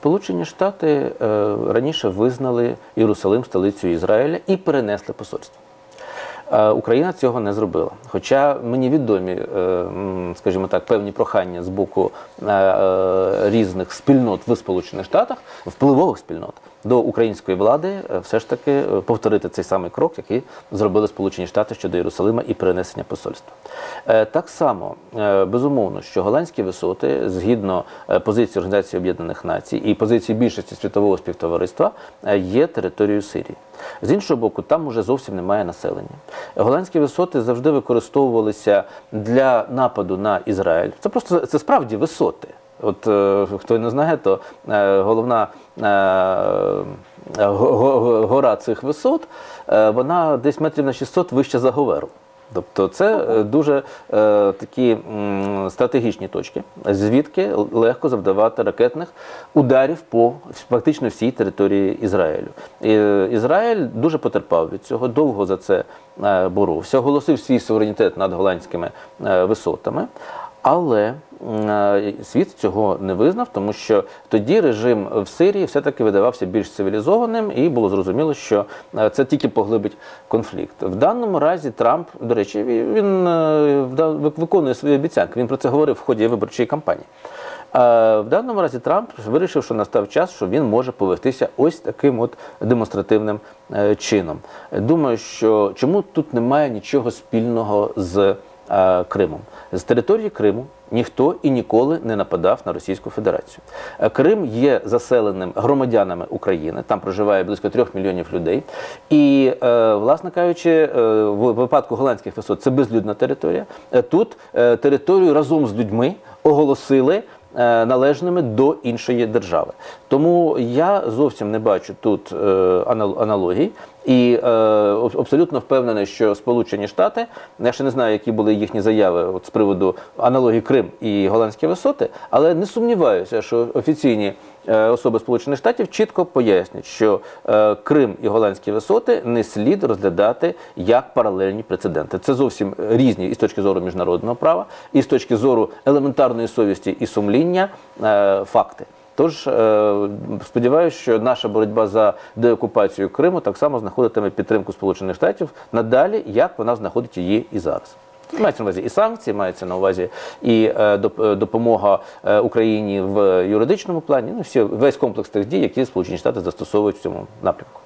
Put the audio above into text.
Сполучені Штати е, раніше визнали Єрусалим столицею Ізраїля і перенесли посольство. Е, Україна цього не зробила. Хоча мені відомі, е, скажімо так, певні прохання з боку різних спільнот в Сполучених Штатах, впливових спільнот до української влади, е, все ж таки е, повторити цей самий крок, який зробили Сполучені Штати щодо Єрусалима і перенесення посольства. Е, Так само безумовно, що голландські висоти, згідно позиції Організації Об'єднаних Націй і позиції більшості світового співтовариства, є територією Сирії. З іншого боку, там уже зовсім немає населення. Голландські висоти завжди використовувалися для нападу на Ізраїль. Це просто це справді висоти. От е, хто не знає, то е, головна е, го- го- гора цих висот, вона десь метрів на 600 вище за Говеру. Тобто це дуже е, такі м, стратегічні точки, звідки легко завдавати ракетних ударів по фактично всій території Ізраїлю. І, Ізраїль дуже потерпав від цього, довго за це е, боровся, оголосив свій суверенітет над голландськими е, висотами. Але е, світ цього не визнав, тому що тоді режим в Сирії все-таки видавався більш цивілізованим, і було зрозуміло, що е, це тільки поглибить конфлікт. В даному разі Трамп, до речі, він е, виконує свої обіцянки. Він про це говорив в ході виборчої кампанії. В даному разі Трамп вирішив, що настав час, що він може повестися ось таким от демонстративним чином. Думаю, що чому тут немає нічого спільного з Кримом. З території Криму ніхто і ніколи не нападав на Російську Федерацію. Е, Крим є заселеним громадянами України, там проживає близько трьох мільйонів людей. І, е, власне кажучи, е, в випадку голландських висот це безлюдна територія. Е, Тут е, територію разом з людьми оголосили е, належними до іншої держави. Тому я зовсім не бачу тут е, анал- аналогій. І е, абсолютно впевнений, що Сполучені Штати, я ще не знаю, які були їхні заяви от, з приводу аналогії Крим і голландські висоти, але не сумніваюся, що офіційні е, особи Сполучених Штатів чітко пояснять, що е, Крим і голландські висоти не слід розглядати як паралельні прецеденти. Це зовсім різні і з точки зору міжнародного права, і з точки зору елементарної совісті і сумління е, факти. Тож е, сподіваюся, що наша боротьба за деокупацію Криму так само знаходитиме підтримку Сполучених Штатів надалі, як вона знаходить її і зараз. Мається на увазі і санкції, мається на увазі і е, е, допомога е, Україні в юридичному плані. Ну всі весь комплекс тих дій, які Сполучені Штати застосовують в цьому напрямку.